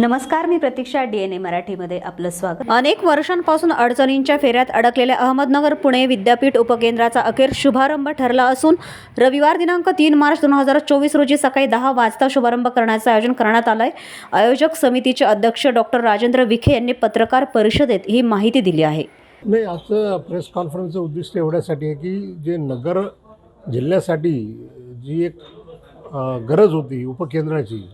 नमस्कार मी प्रतीक्षा D N ए मराठीमध्ये आपलं स्वागत. अनेक वर्षांपासून अडचणींच्या फेऱ्यात अडकलेल्या अहमदनगर पुणे विद्यापीठ उपकेंद्राचा अखेर शुभारंभ ठरला असून रविवार दिनांक तीन मार्च दोन हजार चोवीस रोजी सकाळी दहा वाजता शुभारंभ करण्याचं आयोजन करण्यात आलं आहे आयोजक समितीचे अध्यक्ष डॉक्टर राजेंद्र विखे यांनी पत्रकार परिषदेत ही माहिती दिली आहे. नाही आजचं प्रेस कॉन्फरन्सचं उद्दिष्ट एवढ्यासाठी आहे की जे नगर जिल्ह्यासाठी जी एक गरज होती उपकेंद्राची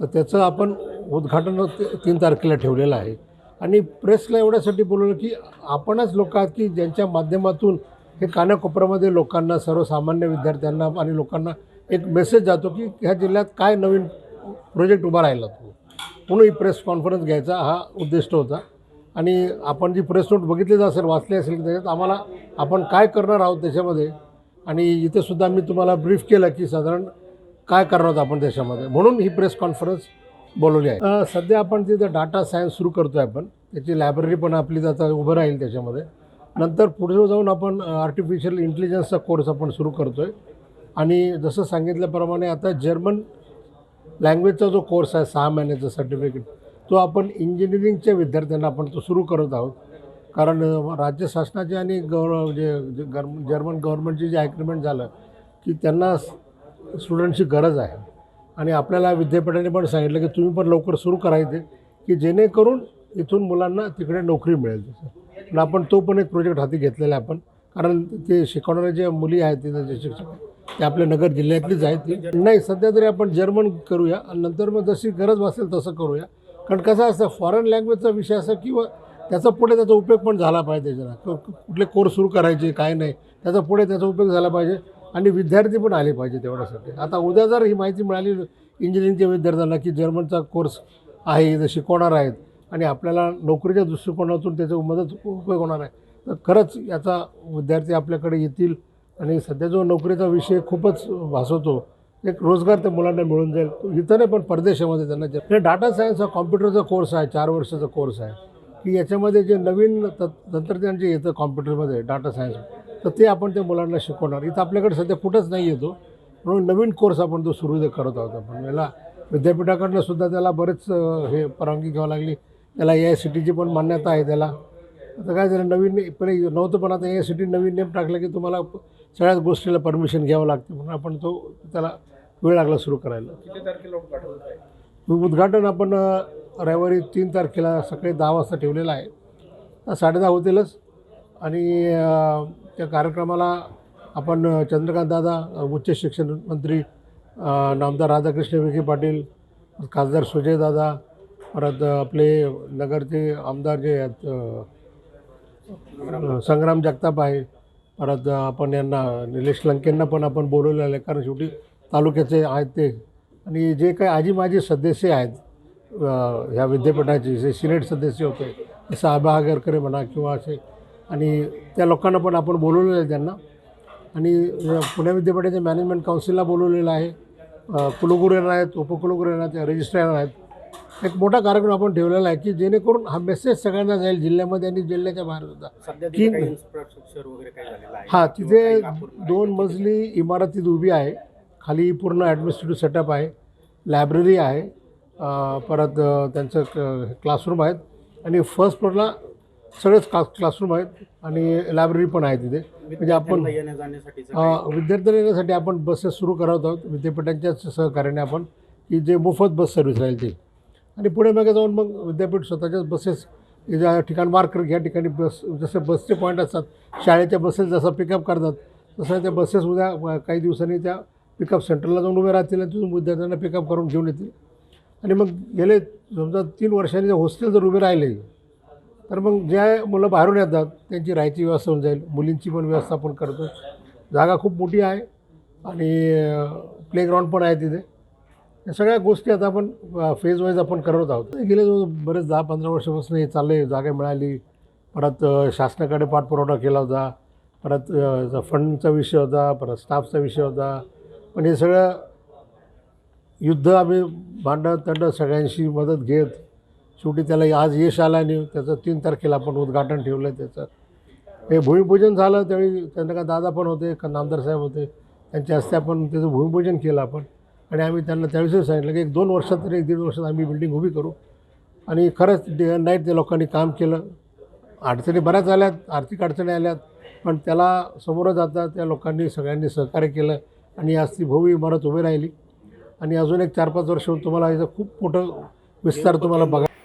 तर त्याचं आपण उद्घाटन तीन तारखेला ठेवलेलं आहे. आणि प्रेसला एवढ्यासाठी बोलवलं की आपणच लोक आहात की ज्यांच्या माध्यमातून हे कानाकोपऱ्यामध्ये लोकांना सर्वसामान्य विद्यार्थ्यांना आणि लोकांना एक मेसेज जातो की ह्या जिल्ह्यात काय नवीन प्रोजेक्ट उभा राहिला तो. म्हणून ही प्रेस कॉन्फरन्स घ्यायचा हा उद्दिष्ट होता. आणि आपण जी प्रेस नोट बघितलीच असेल वाचली असेल त्याच्यात आम्हाला आपण काय करणार आहोत त्याच्यामध्ये? आणि इथेसुद्धा मी तुम्हाला ब्रीफ केलं की साधारण काय करणार आहोत आपण त्याच्यामध्ये? म्हणून ही प्रेस कॉन्फरन्स बोलवली आहे. सध्या आपण तिथं डाटा सायन्स सुरू करतो आहे आपण. त्याची लायब्ररी पण आपली आता उभं राहील त्याच्यामध्ये. नंतर पुढे जाऊन आपण आर्टिफिशियल इंटेलिजन्सचा कोर्स आपण सुरू करतो आहे आणि जसं सांगितल्याप्रमाणे आता जर्मन लँग्वेजचा जो कोर्स आहे सहा महिन्याचा सर्टिफिकेट तो आपण इंजिनिअरिंगच्या विद्यार्थ्यांना आपण तो सुरू करत आहोत. कारण राज्य शासनाचे आणि गव्हर् जे जे जर्मन गव्हर्नमेंटचे जे ॲग्रीमेंट झालं की त्यांना स्टुडंटची गरज आहे. आणि आपल्याला विद्यापीठाने पण सांगितलं की तुम्ही पण लवकर सुरू करायचे की जेणेकरून इथून मुलांना तिकडे नोकरी मिळेल. पण आपण तो पण एक प्रोजेक्ट हाती घेतलेला आहे आपण. कारण ते शिकवणाऱ्या ज्या मुली आहेत तिथं जे शिक्षक ते आपल्या नगर जिल्ह्यातलीच आहेत ती. नाही सध्या तरी आपण जर्मन करूया आणि नंतर मग जशी गरज असेल तसं करूया. कारण कसं असतं फॉरेन लँग्वेजचा विषय असा किंवा त्याचा पुढे त्याचा उपयोग पण झाला पाहिजे त्याला कुठले कोर्स सुरू करायचे काय नाही त्याचा पुढे त्याचा उपयोग झाला पाहिजे. आणि विद्यार्थी पण आले पाहिजे तेवढ्यासाठी. आता उद्या जर ही माहिती मिळाली इंजिनिअरिंगच्या विद्यार्थ्यांना की जर्मनचा कोर्स आहे इथं शिकवणार आहेत आणि आपल्याला नोकरीच्या दृष्टिकोनातून त्याचा मदत उपयोग होणार आहे तर खरंच याचा विद्यार्थी आपल्याकडे येतील आणि सध्या जो नोकरीचा विषय खूपच भासवतो एक रोजगार त्या मुलांना मिळून जाईल. इथं नाही पण परदेशामध्ये त्यांना हे डाटा सायन्स हा कॉम्प्युटरचा कोर्स आहे चार वर्षाचा कोर्स आहे की याच्यामध्ये जे नवीन त तंत्रज्ञान जे येतं कॉम्प्युटरमध्ये डाटा सायन्स तर ते आपण त्या मुलांना शिकवणार. इथं आपल्याकडे सध्या कुठंच नाही येतो. म्हणून नवीन कोर्स आपण तो सुरू करत आहोत आपण. याला विद्यापीठाकडनं सुद्धा त्याला बरेच हे परवानगी घ्यावी लागली. त्याला ए आय सी टीची पण मान्यता आहे त्याला. आता काय झालं नवीन पहिले नव्हतं पण आता ए आय सी टी नवीन नेम टाकलं की तुम्हाला सगळ्याच गोष्टीला परमिशन घ्यावं लागते. म्हणून आपण तो त्याला वेळ लागला सुरू करायला. उद्घाटन आपण रविवारी तीन तारखेला सकाळी दहा वाजता ठेवलेलं आहे. तर साडेदहा होतीलच. आणि त्या कार्यक्रमाला आपण चंद्रकांतदादा चंद्रकांत दादा उच्च शिक्षण मंत्री नामदार राधाकृष्ण विखे पाटील खासदार सुजयदादा परत आपले नगरचे आमदार जे आहेत संग्राम जगताप आहे परत आपण यांना निलेश लंकेंना पण आपण बोलवलेलं आहे कारण शेवटी तालुक्याचे आहेत ते. आणि जे काही आजी माजी सदस्य आहेत ह्या विद्यापीठाचे जे सिनेट सदस्य होते जसं आबा आगरकरे म्हणा किंवा असे आणि त्या लोकांना पण आपण बोलवलेलं आहे त्यांना. आणि पुणे विद्यापीठाच्या मॅनेजमेंट काउन्सिलला बोलवलेलं आहे. कुलगुरू येणार आहेत उपकुलगुरू येणार आहेत रजिस्ट्रार येणार आहेत. एक मोठा कार्यक्रम आपण ठेवलेला आहे की जेणेकरून हा मेसेज सगळ्यांना जाईल जिल्ह्यामध्ये आणि जिल्ह्याच्या बाहेर सुद्धा. की- हां तिथे दोन मजली इमारत तिथे उभी आहे. खाली पूर्ण ॲडमिनिस्ट्रेटिव्ह सेटअप आहे. लायब्ररी आहे. परत त्यांचं क्लासरूम आहेत. आणि फर्स्ट फ्लोअरला सगळेच क्लास क्लासरूम आहेत आणि लायब्ररी पण आहे तिथे. म्हणजे आपण विद्यार्थ्यांना येण्यासाठी आपण बसेस सुरू करत आहोत. विद्यापीठांच्याच सहकार्याने आपण की जे मोफत बस सर्व्हिस राहील ते. आणि पुढे मागे जाऊन मग विद्यापीठ स्वतःच्याच बसेस ज्या ठिकाण मार्क या ठिकाणी बस जसे बसचे पॉईंट असतात शाळेच्या बसेस जसं पिकअप करतात तसं त्या बसेस उद्या काही दिवसांनी त्या पिकअप सेंटरला जाऊन उभे राहतील आणि तिथून विद्यार्थ्यांना पिकअप करून घेऊन येतील. आणि मग गेले समजा तीन वर्षांनी जर हॉस्टेल जर उभे राहिले तर मग ज्या मुलं बाहेरून येतात त्यांची राहायची व्यवस्था होऊन जाईल. मुलींची पण व्यवस्था पण करतो जागा खूप मोठी आहे आणि प्लेग्राऊंड पण आहे तिथे. या सगळ्या गोष्टी आता आपण फेज वाईज आपण करत आहोत. गेले बरेच दहा पंधरा वर्षापासून हे चाललं आहे जागा मिळाली. परत शासनाकडे पाठपुरवठा केला होता. परत फंडचा विषय होता परत स्टाफचा विषय होता. पण हे सगळं युद्ध आम्ही भांडत तंड सगळ्यांशी मदत घेत शेवटी त्याला आज यश आलं आणि त्याचं तीन तारखेला आपण उद्घाटन ठेवलं आहे त्याचं. हे भूमिपूजन झालं त्यावेळी त्यांना का दादा पण होते का नामदार साहेब होते त्यांच्या हस्ते आपण त्याचं भूमिपूजन केलं आपण. आणि आम्ही त्यांना त्यावेळेस सांगितलं की एक दोन वर्षात तरी एक दीड वर्षात आम्ही बिल्डिंग उभी करू. आणि खरंच डे नाईट त्या लोकांनी काम केलं. अडचणी बऱ्याच आल्यात आर्थिक अडचणी आल्यात पण त्याला समोर जाता त्या लोकांनी सगळ्यांनी सहकार्य केलं आणि आज ती भव्य इमारत उभी राहिली. आणि अजून एक चार पाच वर्ष तुम्हाला याचं खूप मोठं विस्तार तुम्हाला बघा